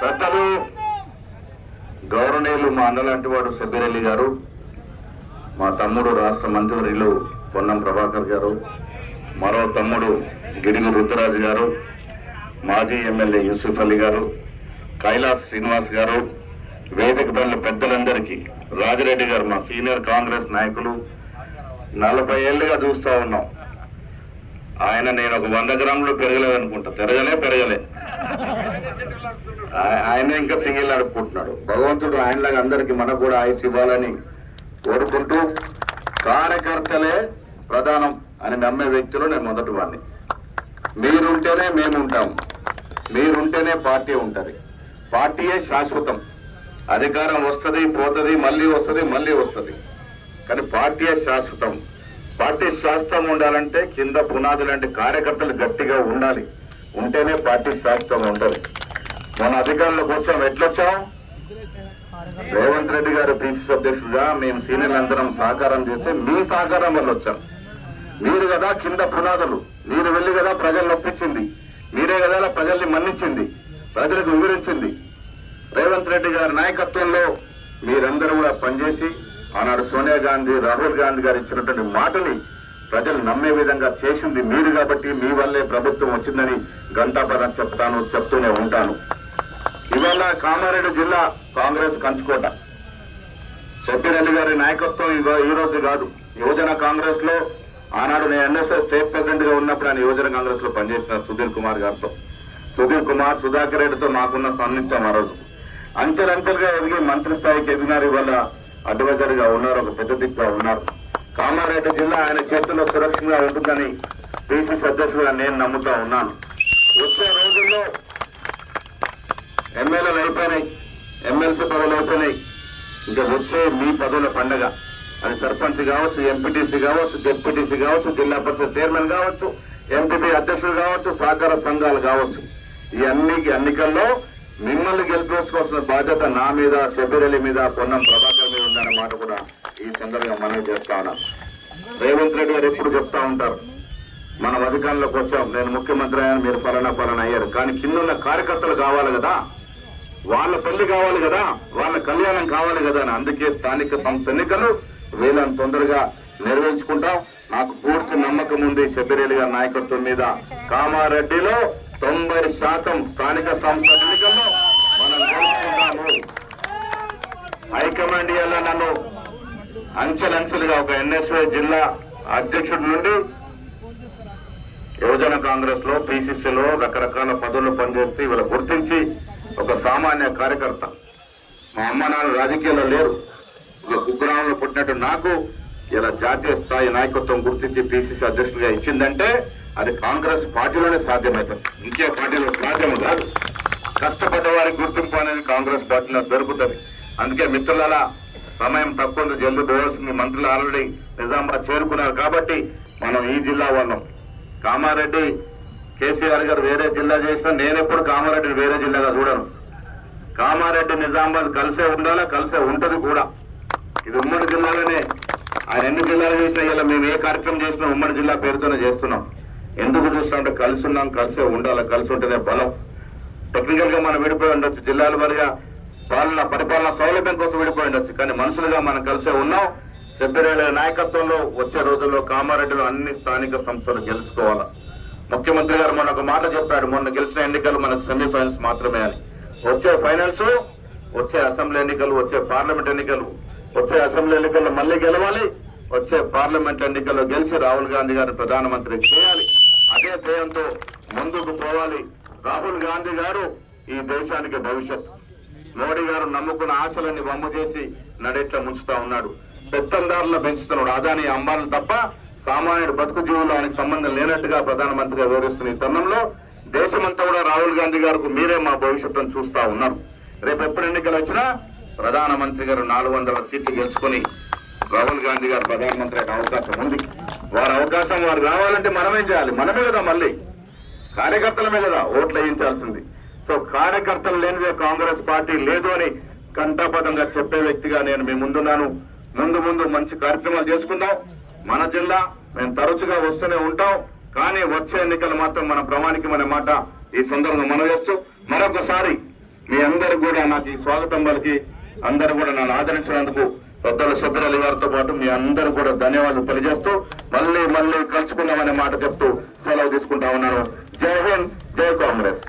పెద్దలు గౌరవనీయులు మా అన్నలాంటి వాడు సబ్బిరెల్లి గారు మా తమ్ముడు రాష్ట్ర మంత్రివర్యులు పొన్నం ప్రభాకర్ గారు మరో తమ్ముడు గిడుగు రుతురాజు గారు మాజీ ఎమ్మెల్యే యూసుఫ్ అలీ గారు కైలాస్ శ్రీనివాస్ గారు వేదిక పనుల పెద్దలందరికీ రాజిరెడ్డి గారు మా సీనియర్ కాంగ్రెస్ నాయకులు నలభై ఏళ్ళుగా చూస్తూ ఉన్నాం. ఆయన నేను ఒక వంద గ్రాములు పెరగలేదు అనుకుంటా పెరగలే పెరగలే. ఆయన ఇంకా సింగిల్ నడుపుకుంటున్నాడు. భగవంతుడు ఆయనలాగా అందరికి మనకు కూడా ఆయుష్ ఇవ్వాలని కోరుకుంటూ కార్యకర్తలే ప్రధానం అని నమ్మే వ్యక్తులు నేను మొదటి వాడిని మీరుంటేనే మేము ఉంటాం మీరుంటేనే పార్టీ ఉంటది. పార్టీయే శాశ్వతం. అధికారం వస్తుంది పోతుంది మళ్ళీ వస్తుంది మళ్ళీ వస్తుంది. కానీ పార్టీయే శాశ్వతం. పార్టీ శాస్త్రం ఉండాలంటే కింద పునాది లాంటి కార్యకర్తలు గట్టిగా ఉండాలి. ఉంటేనే పార్టీ శాస్త్రం ఉంటుంది. మన అధికారంలోకి వచ్చాం. ఎట్లొచ్చాం? రేవంత్ రెడ్డి గారు పిసిసి అధ్యక్షుడుగా మేము సీనియర్లు అందరం సహకారం చేస్తే మీ సహకారం వల్ల వచ్చాం. మీరు కదా కింద పునాదులు. మీరు వెళ్ళి కదా ప్రజలు నొప్పించింది మీరే కదా ప్రజల్ని మన్నించింది. ప్రజలకు వివరించింది. రేవంత్ రెడ్డి గారి నాయకత్వంలో మీరందరూ కూడా పనిచేసి ఆనాడు సోనియా గాంధీ రాహుల్ గాంధీ గారు ఇచ్చినటువంటి మాటని ప్రజలు నమ్మే విధంగా చేసింది మీరు కాబట్టి మీ వల్లే ప్రభుత్వం వచ్చిందని గంటాపదం చెప్తాను చెప్తూనే ఉంటాను. ఇవాళ కామారెడ్డి జిల్లా కాంగ్రెస్ కంచుకోట. షబ్బీర్ గారి నాయకత్వం ఇవ- ఈ రోజు కాదు. యువజన కాంగ్రెస్లో ఆనాడు నేను ఎన్ఎస్ఎస్ స్టేట్ ప్రెసిడెంట్గా ఉన్నప్పుడు ఆయన యువజన కాంగ్రెస్లో పనిచేసిన సుధీర్ కుమార్ గారితో. సుధీర్ కుమార్ సుధాకర్ రెడ్డితో మాకున్న సన్నిహితం ఆ రోజు. అంచెలంచెలుగా ఎదిగి మంత్రి స్థాయికి ఎదిగినారు ఇవాళ అడ్వైజర్గా ఉన్నారు ఒక పెద్ద దిగ్గా ఉన్నారు. కామారెడ్డి జిల్లా ఆయన చేతుల్లో సురక్షితంగా ఉంటుందని పిసిసి అధ్యక్షుడుగా నేను నమ్ముతా ఉన్నాను. వచ్చే రోజుల్లో ఎమ్మెల్యేలు అయిపోయినాయి. ఎమ్మెల్సీ పదవులు అయిపోయినాయి. ఇంకా వచ్చే మీ పదవుల పండగ. అది సర్పంచ్ కావచ్చు ఎంపీటీసీ కావచ్చు డిప్యూటీసీ కావచ్చు జిల్లా పరిషత్ చైర్మన్ కావచ్చు ఎంపీటీ అధ్యక్షులు కావచ్చు సహకార సంఘాలు కావచ్చు. ఈ అన్ని ఎన్నికల్లో మిమ్మల్ని గెలిపించుకోవాల్సిన బాధ్యత నా మీద షబీర్ మీద పొన్నం ప్రభాకర్ మీద ఉందన్న మాట కూడా ఈ సందర్భంగా మనం చేస్తా ఉన్నాం. రేవంత్ రెడ్డి గారు ఎప్పుడు చెప్తా ఉంటారు మనం అధికారంలోకి వచ్చాం నేను ముఖ్యమంత్రి అయ్యాను మీరు ఫలానా ఫలానా అయ్యారు. కానీ కింద ఉన్న కార్యకర్తలు కావాలి కదా. వాళ్ళ పెళ్ళి కావాలి కదా వాళ్ళ కళ్యాణం కావాలి కదా అని అందుకే స్థానిక సంస్థ ఎన్నికలు వీళ్ళని తొందరగా నిర్వహించుకుంటాం నాకు పూర్తి నమ్మకం ఉంది శబిరేలి గారి నాయకత్వం మీద. కామారెడ్డిలో తొంభై శాతం స్థానిక సంస్థ ఎన్నికల్లో మనం గెలుచుకుంటాము. హైకమాండ్ ఇవాళ నన్ను. అంచెలంచెలుగా ఒక ఎన్ఎస్వై జిల్లా అధ్యక్షుడి నుండి యువజన కాంగ్రెస్లో పిసిసిలో రకరకాల పదవులు పనిచేస్తే ఇవాళ గుర్తించి ఒక సామాన్య కార్యకర్త. మా అమ్మ నాన్న రాజకీయాల్లో లేరు. ఒక కుగ్రామంలో పుట్టినట్టు నాకు ఇలా జాతీయ స్థాయి నాయకత్వం గుర్తించి పిసిసి అధ్యక్షుడిగా ఇచ్చిందంటే అది కాంగ్రెస్ పార్టీలోనే సాధ్యమవుతుంది ఇంకే పార్టీలో సాధ్యం కాదు. కష్టపడ్డ వారికి గుర్తింపు అనేది కాంగ్రెస్ పార్టీలో దొరుకుతుంది. అందుకే మిత్రుల సమయం తక్కువ జల్లు జల్దీ పోవాల్సింది మంత్రులు ఆల్రెడీ నిజామాబాద్ చేరుకున్నారు కాబట్టి మనం ఈ జిల్లా వాళ్ళం. కామారెడ్డి కేసీఆర్ గారు వేరే జిల్లా చేసినా నేను ఎప్పుడు కామారెడ్డిని వేరే జిల్లాగా చూడను. కామారెడ్డి నిజామాబాద్ కలిసే ఉండాలా కలిసే ఉంటది కూడా. ఇది ఉమ్మడి జిల్లాలోనే. ఆయన ఎన్ని జిల్లాలు చేసినా ఇలా మేము ఏ కార్యక్రమం చేసినా ఉమ్మడి జిల్లా పేరుతోనే చేస్తున్నాం. ఎందుకు చూస్తామంటే కలిసి ఉన్నాం కలిసే ఉండాలి కలిసి ఉంటేనే బలం. టెక్నికల్గా మనం విడిపోయి ఉండొచ్చు జిల్లాల వారిగా పాలన పరిపాలన సౌలభ్యం కోసం విడిపోయి ఉండొచ్చు. కానీ మనుషులుగా మనం కలిసే ఉన్నాం. సెబ్బిరేల నాయకత్వంలో వచ్చే రోజుల్లో కామారెడ్డిలో అన్ని స్థానిక సంస్థలు గెలుచుకోవాలా. ముఖ్యమంత్రి గారు మొన్న ఒక మాట చెప్పాడు. మొన్న గెలిచిన ఎన్నికలు మనకు సెమీఫైనల్స్ మాత్రమే అని. వచ్చే ఫైనల్స్ వచ్చే అసెంబ్లీ ఎన్నికలు వచ్చే పార్లమెంట్ ఎన్నికలు వచ్చే అసెంబ్లీ ఎన్నికల్లో మళ్ళీ గెలవాలి వచ్చే పార్లమెంట్ ఎన్నికల్లో గెలిచి రాహుల్ గాంధీ గారిని ప్రధానమంత్రి చేయాలి. అదే ధ్యేయంతో ముందుకు పోవాలి. రాహుల్ గాంధీ గారు ఈ దేశానికి భవిష్యత్ మోడీ గారు నమ్ముకున్న ఆశలన్నీ వమ్ము చేసి నడెట్ల ముంచుతా ఉన్నాడు. పెత్తందారుల పెంచుతున్నాడు. అదాని అంబానీ తప్ప సామాన్యుడు బతుకు జీవులు ఆయనకు సంబంధం లేనట్టుగా ప్రధానమంత్రిగా వివరిస్తున్న ఈ తరుణంలో దేశమంతా కూడా రాహుల్ గాంధీ గారికి మీరే మా భవిష్యత్తును చూస్తా ఉన్నారు. రేపు ఎప్పుడు ఎన్నికలు వచ్చినా ప్రధానమంత్రి గారు నాలుగు వందల సీట్లు గెలుచుకుని రాహుల్ గాంధీ గారు ప్రధానమంత్రి అయిన అవకాశం ఉంది. వారి అవకాశం వారు రావాలంటే మనమేం చేయాలి? మనమే కదా మళ్ళీ. కార్యకర్తలమే కదా ఓట్లు వేయించాల్సింది. సో కార్యకర్తలు లేనిదే కాంగ్రెస్ పార్టీ లేదు అని కంఠాపదంగా చెప్పే వ్యక్తిగా నేను మీ ముందున్నాను. ముందు ముందు మంచి కార్యక్రమాలు చేసుకుందాం. మన జిల్లా మేము తరచుగా వస్తూనే ఉంటాం కానీ వచ్చే ఎన్నికలు మాత్రం మన ప్రమాణికమైన మాట ఈ సందర్భంగా మనం చేస్తూ మరొకసారి మీ అందరు కూడా నాకు ఈ స్వాగతం పలికి అందరు కూడా నన్ను ఆదరించినందుకు పెద్దల సభ్యురాలి గారితో పాటు మీ అందరూ కూడా ధన్యవాదాలు తెలియజేస్తూ మళ్ళీ మళ్ళీ కలుసుకుందామనే మాట చెప్తూ సెలవు తీసుకుంటా ఉన్నాను. జై హింద్ జై కాంగ్రెస్.